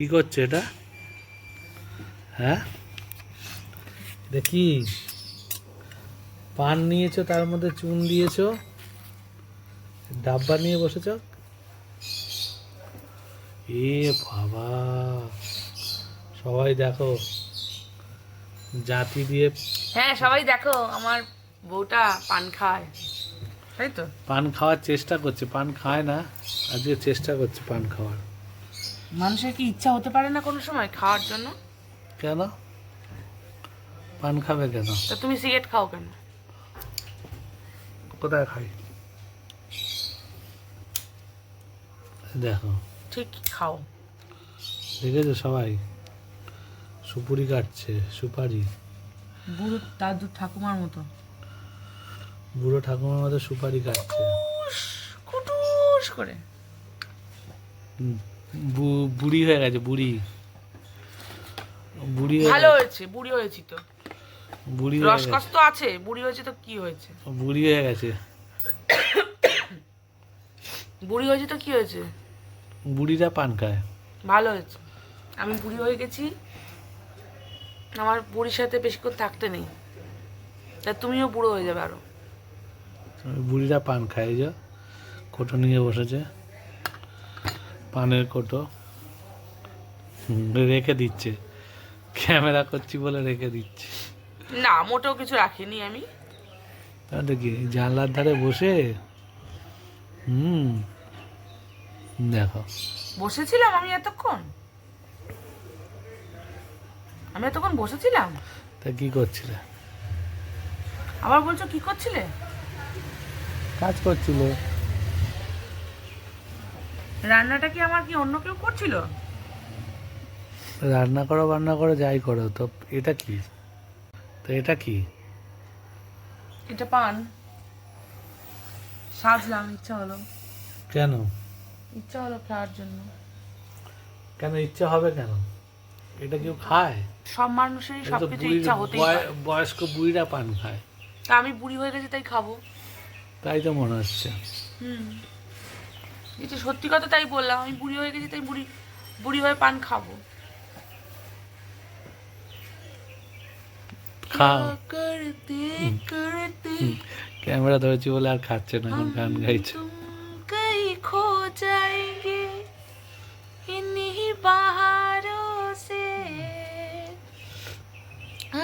কি করছে এটা? হ্যাঁ? দেখি পান নিয়েছো তার মধ্যে চুন দিয়েছ ডাব্বা নিয়ে বসেছ? এ বাবা সবাই দেখো জাতি দিয়ে হ্যাঁ সবাই দেখো আমার বউটা পান খায়। তাই তো? পান খাওয়ার চেষ্টা করছে পান খায় না আজকে চেষ্টা করছে পান খাওয়ার। মানুষের কি ইচ্ছা হতে পারে না কোনো সময় খাওয়ার জন্য? কেন? পান খাবে কেন? তা তুমি সিগারেট খাও কেন? কোথায় খাই? দেখো। ঠিক খাও। দেখেছ সবাই? সুপুরি কাটছে সুপারি। বুড়ো দাদু ঠাকুমার মতো। বুড়ো ঠাকুমার মতো সুপারি কাটছে। কুটুস করে। হুম, বুড়ি হয়ে গেছে বুড়ি। বুড়ি ভালো হয়েছে বুড়ি হয়েছি তো। বুড়ি রসকস তো আছে বুড়ি হয়েছে তো কি হয়েছে? বুড়ি হয়ে গেছে। বুড়ি হয়েছে তো কি হয়েছে? বুড়িরা পান খায়। ভালো হয়েছে। আমি বুড়ি হয়ে গেছি। আমার বুড়ির সাথে বেশিক্ষণ থাকতে নেই। তা তুমিও বুড়ো হয়ে যাবে আরও। বুড়িরা পান খায় যে কোটো নিয়ে বসেছে। পানের কোটো। রেখে দিচ্ছে। ক্যামেরা করছি বলে রেখে দিচ্ছে। না মোটেও কিছু রাখিনি আমি। তাহলে কি জানলার ধারে বসে? হুম। দেখো। বসেছিলাম আমি এতক্ষণ? আমি এতক্ষণ বসেছিলাম? তা কি করছিলে? আবার বলছো কি করছিলে? কাজ করছিল। রান্নাটা কি আমার কি অন্য কেউ করছিল? রান্না করো বান্না করো যাই করো। তো এটা কি? তো এটা কি? এটা পান। সাজলাম ইচ্ছা হলো। কেন? ইচ্ছা হলো খাওয়ার জন্য। কেন ইচ্ছা হবে কেন? এটা কেউ খায়? সব মানুষেরই সবকিছু ইচ্ছা হতেই পারে। বয়স্ক বুড়িরা পান খায়। তা আমি বুড়ি হয়ে গেছি তাই খাব। তাই তো মনে হচ্ছে। হুম। যে সত্যি কথা তাই বললাম আমি বুড়ি হয়ে গেছি তাই বুড়ি বুড়ি হয়ে পান খাব। ক্যামেরা ধরেছি বলে আর খাচ্ছে না এখন গান গাইছে।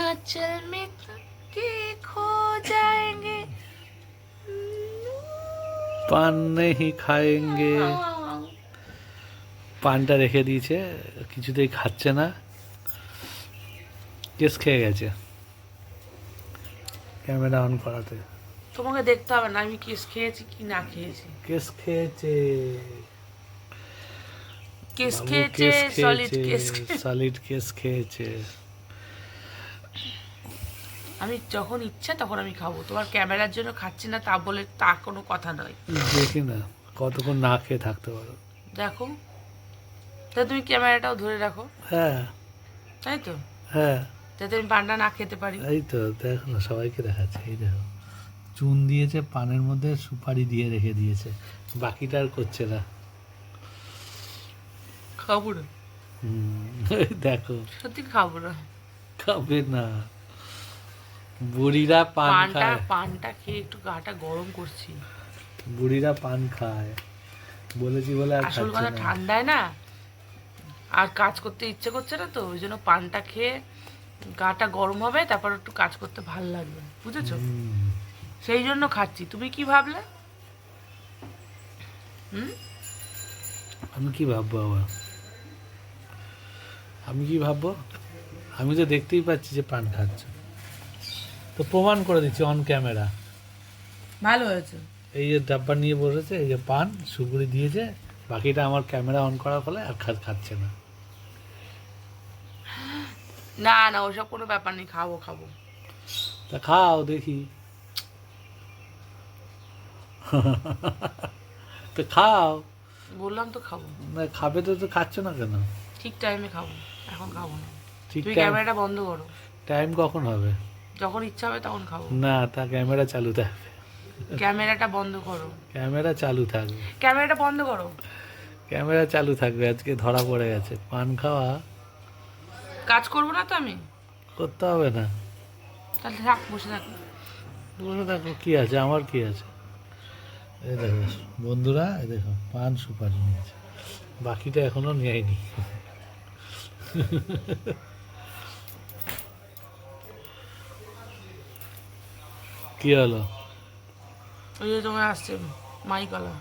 আচল মে পান নেই খায়েঙ্গে। পানটা রেখে দিয়েছে কিছুতেই খাচ্ছে না। কেস খেয়ে গেছে। ক্যামেরা অন করাতে। তোমাকে দেখতে হবে না আমি কেস খেয়েছি কি না খেয়েছি। কেস খেয়েছে। কেস খেয়েছে সলিড কেস সলিড কেস খেয়েছে। আমি যখন ইচ্ছা তখন আমি খাব। তোমার ক্যামেরার জন্য খাচ্ছি না তা বলে তা কোনো কথা নয়। দেখি না কতক্ষণ না খেয়ে থাকতে পারো। দেখো। তা তুমি ক্যামেরাটাও ধরে রাখো। হ্যাঁ। তাই তো? হ্যাঁ। যাতে আমি পান্ডা না খেতে পারি। এই তো দেখো না সবাইকে দেখাচ্ছে এই দেখো। চুন দিয়েছে পানের মধ্যে সুপারি দিয়ে রেখে দিয়েছে। বাকিটা আর করছে না। খাব না। দেখো। সত্যি খাব না। খাবে না। বুড়িরা পান পানটা খায়। পানটা খেয়ে একটু গাটা গরম করছি। বুড়িরা পান খায়। বলেছি বলে আর আসল খাচ্ছে কথা না। ঠান্ডায় না আর কাজ করতে ইচ্ছে করছে না তো ওই জন্য পানটা খেয়ে গাটা গরম হবে তারপর একটু কাজ করতে ভালো লাগবে বুঝেছ? হুম, সেই জন্য খাচ্ছি। তুমি কি ভাবলে? হুম? আমি কি ভাববো আবার? আমি কি ভাববো? আমি তো দেখতেই পাচ্ছি যে পান খাচ্ছে। তো প্রমাণ করে দিচ্ছি অন ক্যামেরা ভালো হয়েছে। এই যে ডাব্বা নিয়ে বসেছে এই যে পান সুপুরি দিয়েছে বাকিটা আমার ক্যামেরা অন করার ফলে আর খা- খাচ্ছে না। না না ওসব কোনো ব্যাপার নেই খাব খাব। তা খাও দেখি। তো খাও। বললাম তো খাব। না খাবে তো তো খাচ্ছ না কেন? ঠিক টাইমে খাব এখন খাব না। ঠিক ক্যামেরাটা বন্ধ করো। টাইম কখন হবে? যখন ইচ্ছা হবে তখন খাব। না তা ক্যামেরা চালু থাকবে। ক্যামেরাটা বন্ধ করো। ক্যামেরা চালু থাকবে। ক্যামেরাটা বন্ধ করো। ক্যামেরা চালু থাকবে আজকে ধরা পড়ে গেছে। পান খাওয়া। কাজ করব না তো আমি? করতে হবে না। তাহলে থাক বসে থাকি। বসে দেখো কি আছে? আমার কি আছে? এই দেখো বন্ধুরা এই দেখো পান সুপারি নিয়েছে। বাকিটা এখনও নেয়নি। কি হলো? ওই যে তোমার আসছে মাইকলা